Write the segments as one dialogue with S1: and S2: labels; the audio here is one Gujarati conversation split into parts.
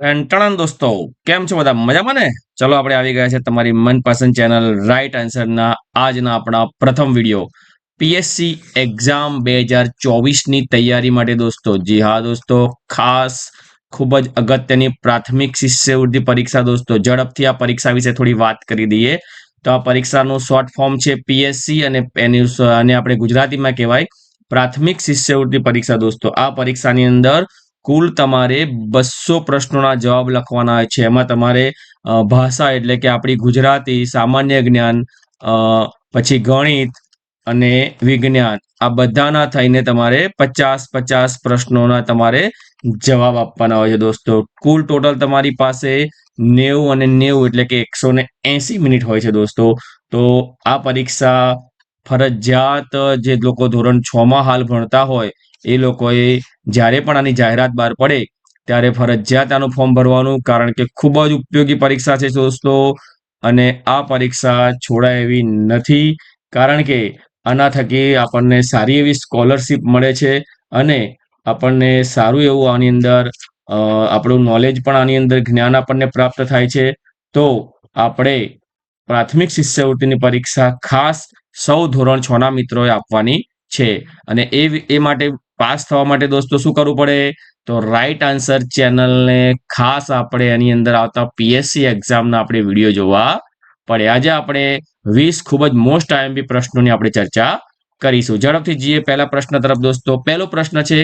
S1: ટણાન દોસ્તો, કેમ છો બધા? મજામાં ને? ચલો આપણે આવી ગયા છે તમારી મનપસંદ ચેનલ રાઈટ આન્સરના આજના આપણા પ્રથમ વીડિયો. પીએસસી એક્ઝામ બે હજાર ચોવીસની તૈયારી માટે દોસ્તો. જી હા દોસ્તો, ખાસ ખૂબ જ અગત્યની પ્રાથમિક શિષ્યવૃત્તિ પરીક્ષા દોસ્તો. ઝડપથી આ પરીક્ષા વિશે થોડી વાત કરી દઈએ. તો આ પરીક્ષાનું શોર્ટ ફોર્મ છે પીએસસી અને એની અને આપણે ગુજરાતીમાં કહેવાય પ્રાથમિક શિષ્યવૃત્તિ પરીક્ષા દોસ્તો. આ પરીક્ષાની અંદર કુલ તમારે બસો પ્રશ્નોના જવાબ લખવાના હોય છે. એમાં તમારે ભાષા એટલે કે આપણી ગુજરાતી, સામાન્ય જ્ઞાન પછી ગણિત અને વિજ્ઞાન આ બધાના થઈને તમારે પચાસ પચાસ પ્રશ્નોના તમારે જવાબ આપવાના હોય છે દોસ્તો. કુલ ટોટલ તમારી પાસે નેવું અને નેવું એટલે કે એકસો ને એસી મિનિટ હોય છે દોસ્તો. તો આ પરીક્ષા ફરજિયાત જે લોકો ધોરણ છ માં હાલ ભણતા હોય એ લોકોએ જ્યારે પણ આની જાહેરાત બહાર પડે, ત્યારે ફરજિયાત આનું ફોર્મ ભરવાનું, કારણ કે ખૂબ જ ઉપયોગી પરીક્ષા છે દોસ્તો. અને આ પરીક્ષા છોડાય એવી નથી, કારણ કે આના થકી આપણને સારી એવી સ્કોલરશિપ મળે છે અને આપણને સારું એવું આની અંદર આપણું નોલેજ પણ આની અંદર જ્ઞાન આપણને પ્રાપ્ત થાય છે. તો આપણે પ્રાથમિક શિષ્યવૃત્તિની પરીક્ષા ખાસ સૌ ધોરણ છ ના મિત્રોએ આપવાની છે. અને એ એ માટે પાસ થવા માટે દોસ્તો શું કરવું પડે? તો રાઈટ આન્સર ચેનલને ખાસ આપણે એની અંદર આવતા પીએસસી એક્ઝામના આપણે વીડિયો જોવા પડે. આજે આપણે વીસ ખૂબ જ મોસ્ટ આઈએમપી પ્રશ્નોની આપણે ચર્ચા કરીશું. ઝડપથી જઈએ પહેલા પ્રશ્ન તરફ દોસ્તો. પહેલો પ્રશ્ન છે,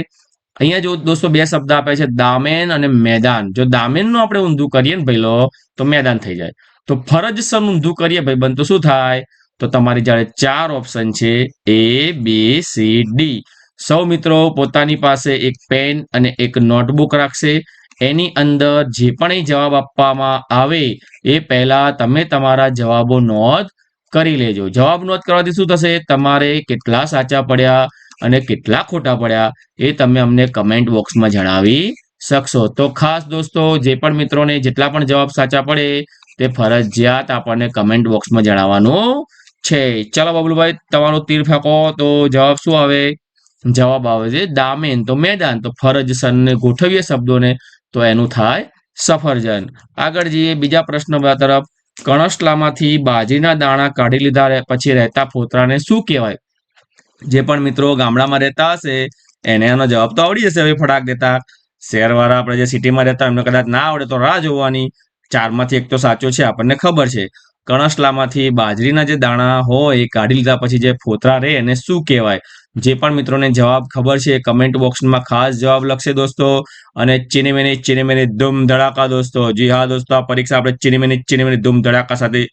S1: અહીંયા જો દોસ્તો બે શબ્દ આપે છે, દામેન અને મેદાન. જો દામેનનું આપણે ઊંધું કરીએ ને ભાઈલો, તો મેદાન થઈ જાય. તો ફરજ સન ઊંધું કરીએ ભાઈ બન તો શું થાય? તો તમારી જ્યારે ચાર ઓપ્શન છે એ બી સી ડી સૌ મિત્રો પોતાની પાસે એક પેન અને એક નોટબુક રાખશે. એની અંદર જે પણ જવાબ આપવામાં આવે, એ પહેલા તમે તમારા જવાબો નોંધ કરી લેજો. જવાબ નોંધ કરવાથી શું થશે? તમારે કેટલા સાચા પડ્યા અને કેટલા ખોટા પડ્યા એ તમે અમને કમેન્ટ બોક્સમાં જણાવી શકશો. તો ખાસ દોસ્તો, જે પણ મિત્રોને જેટલા પણ જવાબ સાચા પડે, તે ફરજિયાત આપણને કમેન્ટ બોક્સમાં જણાવવાનું છે. ચાલો બબલુભાઈ, તમારો તીર ફેંકો. તો જવાબ શું આવે? જવાબ આવે છે, દામેન તો મેદાન, તો ફરજ સનને ગોઠવીએ શબ્દોને. તો એનું થાય સફરજન. આગળ જઈએ, બીજા પ્રશ્ન તરફ. કણસલામાંથી બાજરીના દાણા કાઢી લીધા પછી રહેતા ફોતરાને શું કહેવાય? જે પણ મિત્રો ગામડામાં રહેતા હશે, એને એનો જવાબ તો આવડી જશે, હવે ફટાક દેતા. શહેરવાળા આપણે જે સિટીમાં રહેતા, એમને કદાચ ના આવડે તો રાહ જોવાની. ચારમાંથી એક તો સાચો છે, આપણને ખબર છે. કણસલામાંથી બાજરીના જે દાણા હોય એ કાઢી લીધા પછી જે ફોતરા રહે એને શું કહેવાય? જે પણ મિત્રોને જવાબ ખબર છે કમેન્ટ બોક્સમાં ખાસ જવાબ લખશે દોસ્તો. અને ચીનીમેની ચીનીમેની ધૂમ ધડાકા દોસ્તો. જી હા દોસ્તો, આ પરીક્ષા આપણે ચીનીમેની ચીનીમેની ધૂમ ધડાકા સાથે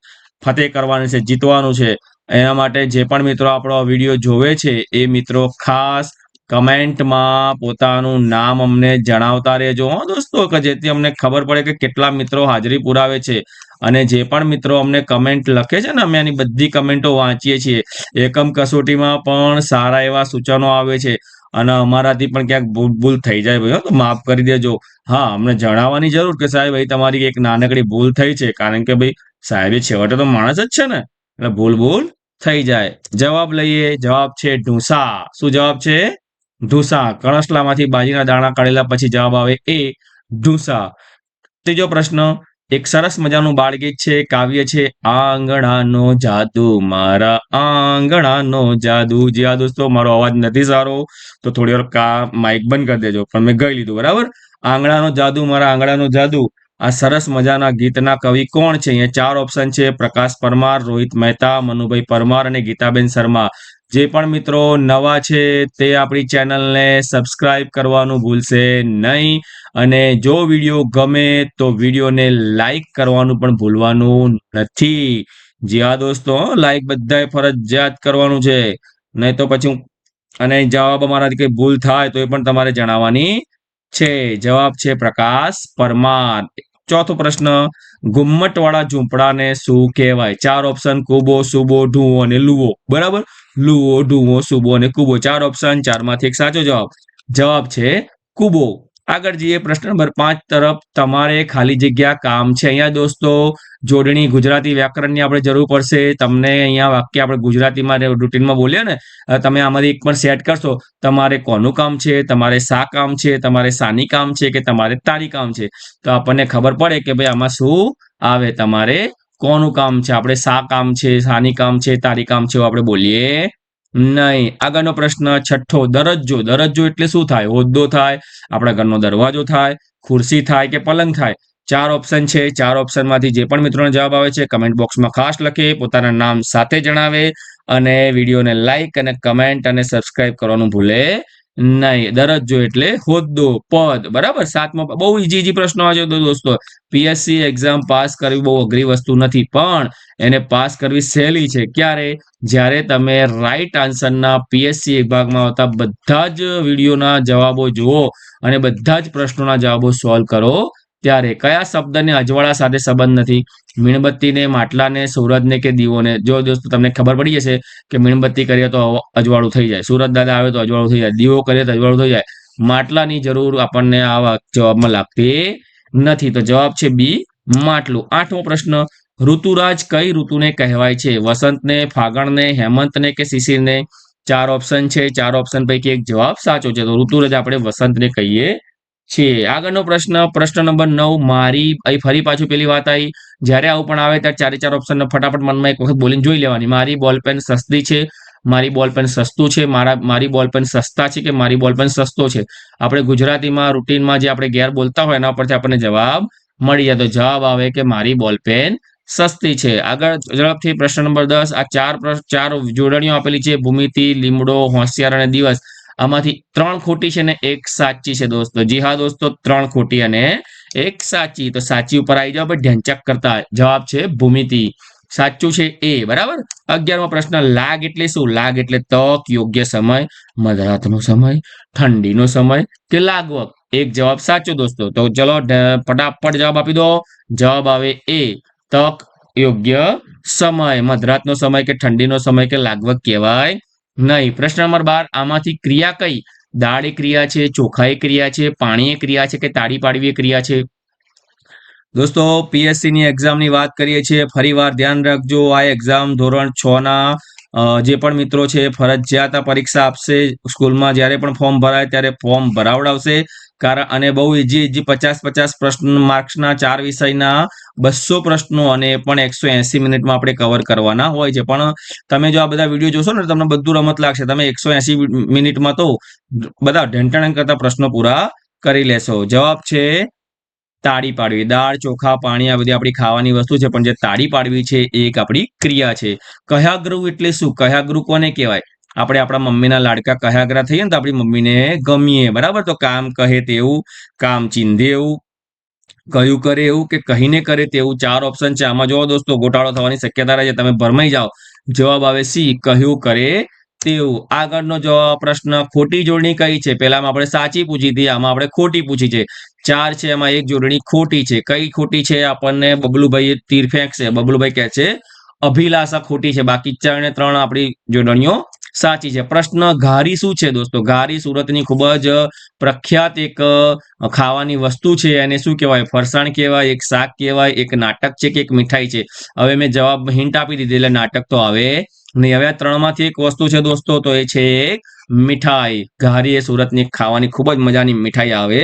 S1: ફતેહ કરવાની છે, જીતવાનું છે. એના માટે જે પણ મિત્રો આપણો વીડિયો જોવે છે, એ મિત્રો ખાસ કમેન્ટમાં પોતાનું નામ અમને જણાવતા રહેજો, હો દોસ્તો, કે જેથી અમને ખબર પડે કે કેટલા મિત્રો હાજરી પુરાવે છે. અને જે પણ મિત્રો અમને કમેન્ટ લખે છે ને, અમે એની બધી કમેન્ટો વાંચીએ છીએ. એકમ કસોટીમાં પણ સારા એવા સૂચનો આવે છે. અને અમારાથી પણ ક્યાંક ભૂલ ભૂલ થઈ જાય ભાઈ તો માફ કરી દેજો. હા, અમને જણાવવાની જરૂર કે સાહેબ ભાઈ તમારી એક નાનકડી ભૂલ થઈ છે. કારણ કે ભાઈ, સાહેબ છેવટે તો માણસ જ છે ને. એટલે ભૂલ ભૂલ થઈ જાય. જવાબ લઈએ. જવાબ છે ઢૂંસા. શું જવાબ છે? ઢૂંસા. કણસલામાંથી બાજરીના દાણા કાઢેલા પછી જવાબ આવે એ ઢૂંસા. ત્રીજો પ્રશ્ન, એક સરસ મજાનું બાળગીત છે, કાવ્ય છે, આંગણાનો જાદુ, મારા આંગણાનો જાદુ. જી આ દોસ્તો, મારો અવાજ નથી સારો, તો થોડી વાર કા માઇક બંધ કરી દેજો. પણ મેં ગઈ લીધું, બરાબર? આંગણાનો જાદુ, મારા આંગણાનો જાદુ. આ સરસ મજાના ગીતના કવિ કોણ છે? અહીંયા ચાર ઓપ્શન છે. પ્રકાશ પરમાર, રોહિત મહેતા, મનુભાઈ પરમાર અને ગીતાબેન શર્મા. જે પણ મિત્રો નવા છે તે આપણી ચેનલને સબસ્ક્રાઇબ કરવાનું ભૂલશે નહીં. અને જો વીડિયો ગમે તો વિડીયોને લાઈક કરવાનું પણ ભૂલવાનું નથી. જી હા દોસ્તો લાઈક બધાએ ફરજિયાત કરવાનું છે. નહીં તો પછી અને જવાબ અમારાથી કંઈ ભૂલ થાય તો એ પણ તમારે જણાવવાની છે? જવાબ છે પ્રકાશ પરમાર. ચોથો પ્રશ્ન ગુમ્મટવાળા ઝૂંપડાને શું કહેવાય? ચાર ઓપ્શન કુબો, સુબો ઢુંવો અને લુવો બરાબર? લુવો ઢુંવો સુબો અને કુબો. ચાર ઓપ્શન ચારમાંથી એક સાચો જવાબ. જવાબ છે કુબો. આગળ જઈએ પ્રશ્ન નંબર પાંચ તરફ. તમારે ખાલી જગ્યા કામ છે. અહીંયા દોસ્તો, જોડણી ગુજરાતી વ્યાકરણની આપણે જરૂર પડશે. તમને અહીંયા વાક્ય આપણે ગુજરાતીમાં રૂટીનમાં બોલીએ ને તમે આમાંથી એક પણ સેટ કરશો. તમારે કોનું કામ છે? તમારે શા કામ છે? તમારે સાની કામ છે કે તમારે તારી કામ છે? તો આપણને ખબર પડે કે ભાઈ આમાં શું આવે. તમારે કોનું કામ છે? આપણે શા કામ છે? સાની કામ છે? તારી કામ છે? આપણે બોલીએ નહીં. આગળનો પ્રશ્ન, છઠ્ઠો, દરજ્જો. દરજ્જો એટલે શું થાય? હોદ્દો થાય, આપણા ઘરનો દરવાજો થાય, ખુરશી થાય કે પલંગ થાય? ચાર ઓપ્શન છે. ચાર ઓપ્શનમાંથી જે પણ મિત્રોનો જવાબ આવે છે કમેન્ટ બોક્સમાં ખાસ લખે, પોતાના નામ સાથે જણાવે અને વિડીયોને લાઈક અને કમેન્ટ અને સબસ્ક્રાઇબ કરવાનું ભૂલે નહીં, દરજ્જો એટલે હોદ્દો, પદ, બરાબર? સાતમો બહુ ઈજી ઈજી પ્રશ્નો આવે તો દોસ્તો. પીએસસી એક્ઝામ પાસ કરવી બહુ અઘરી વસ્તુ નથી, પણ એને પાસ કરવી સહેલી છે. ક્યારે? જ્યારે તમે રાઈટ આન્સરના પીએસસી વિભાગમાં આવતા બધા જ વિડીયોના જવાબો જુઓ અને બધા જ પ્રશ્નોના જવાબો સોલ્વ કરો ત્યારે કયા શબ્દને અજવાળા સાથે સંબંધ નથી? મીણબત્તીને, માટલાને, સૂરજને કે દીવોને? જો દોસ્તો તમને ખબર પડી જશે કે મીણબત્તી કરીએ તો અજવાળું થઈ જાય. સુરત દાદા આવે તો અજવાળું થઈ જાય. દીવો કરીએ તો અજવાળું થઈ જાય. માટલાની જરૂર આપણને આ જવાબમાં લાગતી નથી. તો જવાબ છે બી, માટલું. આઠમો પ્રશ્ન. ઋતુરાજ કઈ ઋતુને કહેવાય છે? વસંતને, ફાગણને, હેમંતને કે શિશિરને? ચાર ઓપ્શન છે. ચાર ઓપ્શન પૈકી એક જવાબ સાચો છે. તો ઋતુરાજ આપણે વસંતને કહીએ છીએ આગળનો પ્રશ્ન પ્રશ્ન નંબર નવ, મારી, અહીં ફરી પાછું પેલી વાત આવી. જ્યારે આવું પણ આવે ત્યારે ચારે ચાર ઓપ્શન ફટાફટ મનમાં એક વખત બોલીને જોઈ લેવાની. મારી બોલપેન સસ્તી છે, મારી બોલપેન સસ્તું છે, મારા, મારી બોલપેન સસ્તા છે કે મારી બોલપેન સસ્તો છે? આપણે ગુજરાતીમાં રૂટીનમાં જે આપણે ગેર બોલતા હોય એના પરથી આપણને જવાબ મળી જાય. તો જવાબ આવે કે મારી બોલપેન સસ્તી છે. આગળ ઝડપથી પ્રશ્ન નંબર દસ. આ ચાર ચાર જોડણીઓ આપેલી છે. ભૂમિતિ, લીમડો, હોશિયાર અને દિવસ. આમાંથી ત્રણ ખોટી છે ને એક સાચી છે દોસ્તો. જી હા દોસ્તો, ત્રણ ખોટી અને એક સાચી. તો સાચી ઉપર આવી જાવ ઢેંચક કરતા જવાબ છે ભૂમિતિ. સાચું છે એ, બરાબર? અગિયારમો પ્રશ્ન, લાગ એટલે શું? લાગ એટલે તક, યોગ્ય સમય, મધરાતનો સમય, ઠંડીનો સમય કે લાગવક એક જવાબ સાચો દોસ્તો. તો ચલો ફટાફટ જવાબ આપી દો. જવાબ આવે એ, તક, યોગ્ય સમય. મધરાતનો સમય કે ઠંડીનો સમય કે લાગવક કહેવાય નહીં. પ્રશ્ન નંબર બાર, આમાંથી ક્રિયા કઈ? દાળ ક્રિયા છે ચોખા એ ક્રિયા છે પાણી એ ક્રિયા છે કે તાળી પાડવી એ ક્રિયા છે? દોસ્તો પીએસસી ની એક્ઝામની વાત કરીએ છીએ. ફરીવાર ધ્યાન રાખજો, આ એક્ઝામ ધોરણ છ ના જે પણ મિત્રો છે, ફરજિયાત પરીક્ષા આપશે, સ્કૂલમાં જ્યારે પણ ફોર્મ ભરાય ત્યારે ફોર્મ ભરાવડાવશે. કારણ અને બહુ ઈજી ઈજી પચાસ પચાસ પ્રશ્ન માર્ક્સના ચાર વિષયના બસો પ્રશ્નો અને એ પણ એકસો એસી મિનિટમાં આપણે કવર કરવાના હોય છે. પણ તમે જો આ બધા વીડિયો જોશો ને તમને બધું રમત લાગશે. તમે એકસો એસી મિનિટમાં તો બધા ઢેંટાણ કરતા પ્રશ્નો પૂરા કરી લેશો. જવાબ છે તાળી પાડવી. દાળ, ચોખા, પાણી, આ બધી આપણી ખાવાની વસ્તુ છે, પણ જે તાળી પાડવી છે એ એક આપણી ક્રિયા છે. કયાગ્રહ એટલે શું? કયાગ્રહ કોને કહેવાય? આપણે આપણા મમ્મીના લાડકા કયાગ્રહ થઈએ ને તો આપણી મમ્મીને ગમીએ, બરાબર? તો કામ કહે તેવું, કામ ચીંધે એવું, કયું કરે એવું કે કહીને કરે તેવું, ચાર ઓપ્શન છે. આમાં જોવો દોસ્તો, ગોટાળો થવાની શક્યતા રહે છે. તમે ભરમાઈ જાઓ. જવાબ આવે સી કહ્યું કરે તેવું. આગળનો જવાબ, પ્રશ્ન, ખોટી જોડણી કઈ છે? પહેલામાં આપણે સાચી પૂછી હતી, આમાં આપણે ખોટી પૂછી છે. ચાર છે, એમાં એક જોડણી ખોટી છે. કઈ ખોટી છે? આપણને બબલુભાઈ તીર ફેંકશે. બબલુભાઈ કહે છે, અભિલાષા ખોટી છે. બાકી ચાર ને ત્રણ આપણી જોડણીઓ સાચી છે. પ્રશ્ન ઘારી શું છે દોસ્તો? ઘારી સુરતની ખૂબ જ પ્રખ્યાત એક ખાવાની વસ્તુ છે. એને શું કહેવાય? ફરસાણ કહેવાય, એક શાક કહેવાય, એક નાટક છે કે એક મીઠાઈ છે. હવે મેં જવાબ હિન્ટ આપી દીધી એટલે નાટક તો આવે નહીં. હવે આ ત્રણમાંથી એક વસ્તુ છે દોસ્તો, તો એ છે મીઠાઈ. ઘારી એ સુરતની ખાવાની ખૂબ જ મજાની મીઠાઈ આવે.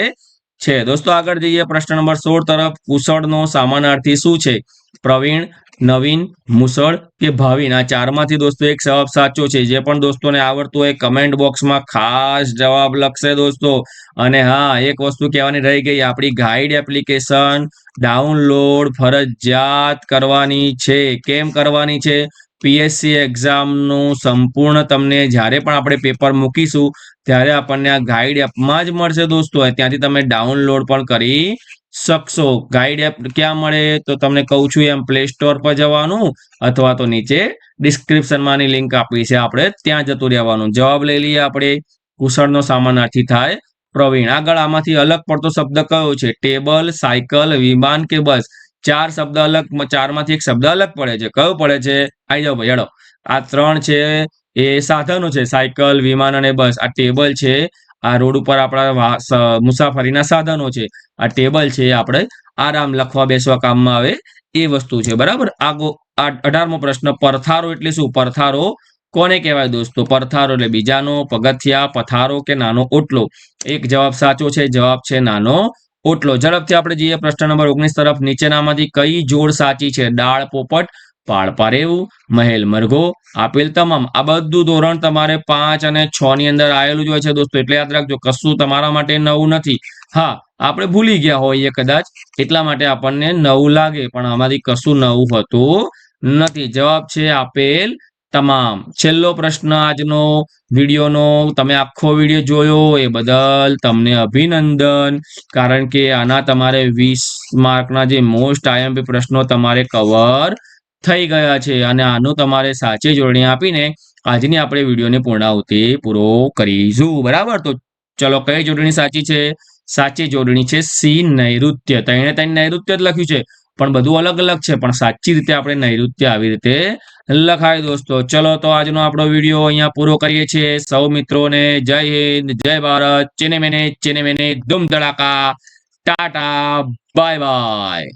S1: છે. દોસ્તો, આગળ જઈએ પ્રશ્ન નંબર સોળ તરફ. કુશળનો સામાનાર્થી શું છે? પ્રવીણ, નવીન મુસળ કે ભાવિન? આ ચારમાંથી દોસ્તો એક જવાબ સાચો છે. જે પણ દોસ્તોને આવડતું હોય કમેન્ટ બોક્સમાં ખાસ જવાબ લખશે દોસ્તો. અને હા, એક વસ્તુ કહેવાની રહી ગઈ. આપણી ગાઈડ એપ્લિકેશન ડાઉનલોડ ફરજિયાત કરવાની છે. કેમ કરવાની છે? પીએસસી એક્ઝામનું સંપૂર્ણ તમને જ્યારે પણ આપણે પેપર મૂકીશું, ત્યારે આપણને આ ગાઈડ એપમાં જ મળશે દોસ્તો. ત્યાંથી તમે ડાઉનલોડ પણ કરી શકશો. ગાઈડ એપ ક્યાં મળે તો તમને કહું છું એમ પ્લે સ્ટોર પર જવાનું, અથવા તો નીચે ડિસ્ક્રિપ્શનમાંની લિંક આપી છે. આપણે ત્યાં જતું રહેવાનું. જવાબ લઈ લઈએ આપણે. કુશળનો સામાનાર્થી થાય. પ્રવીણ આગળ આમાંથી અલગ પડતો શબ્દ કયો છે? ટેબલ સાયકલ વિમાન કે બસ ચાર શબ્દ અલગ ચારમાંથી એક શબ્દ અલગ પડે છે. કયો પડે છે? આવી જાઓ ભાઈ, હેડો. આ ત્રણ છે, એ સાધનો છે. સાયકલ, વિમાન અને બસ. આ ટેબલ છે. આ રોડ ઉપર આપણા મુસાફરીના સાધનો છે. આ ટેબલ છે આપણે આરામ લખવા બેસવા કામમાં આવે એ વસ્તુ છે. બરાબર? આ અઢારમો પ્રશ્ન, પરથારો એટલે શું? પરથારો કોને કહેવાય દોસ્તો? પરથારો એટલે બીજાનો, પગથિયા, પથારો કે નાનો ઓટલો? એક જવાબ સાચો છે, જવાબ છે નાનો ઓટલો. ઝડપથી આપણે જઈએ. પ્રશ્ન નંબર ઓગણીસ તરફ. નીચેનામાંથી કઈ જોડ સાચી છે? ડાળ, પોપટ પાળ પારેવું મહેલ, મરઘો, આપેલ તમામ. આ બધું ધોરણ તમારે પાંચ અને છ ની અંદર આવેલું જ હોય છે દોસ્તો. એટલે યાદ રાખજો, કશું તમારા માટે નવું નથી. હા, આપણે ભૂલી ગયા હોઈએ કદાચ. એટલા માટે આપણને નવું લાગે, પણ આમાંથી કશું નવું હતું નથી. જવાબ છે આપેલ તમામ. છેલ્લો પ્રશ્ન આજનો વિડીયોનો. તમે આખો વીડિયો જોયો, એ બદલ તમને અભિનંદન. કારણ કે આના તમારે વીસ માર્કના જે મોસ્ટ આઈએમપી પ્રશ્નો તમારે કવર થઈ ગયા છે. અને આનું તમારે સાચી જોડણી આપીને આજની આપણે વિડીયોને પૂર્ણાહુતિ પૂરો કરીશું. બરાબર? તો ચલો, કઈ જોડણી સાચી છે? સાચી જોડણી છે સી નૈઋત્ય. તણે તઈને નૈઋત્ય જ લખ્યું છે. પણ બધું અલગ અલગ છે. પણ સાચી રીતે આપણે નૈઋત્ય આવી રીતે લખાય દોસ્તો. ચલો તો આજનો આપણો વીડિયો અહીંયા પૂરો કરીએ છીએ. સૌ મિત્રોને જય હિન્દ, જય ભારત. ચેને મેને ચેને મેને ધૂમ ધડાકા ટાટા, બાય બાય.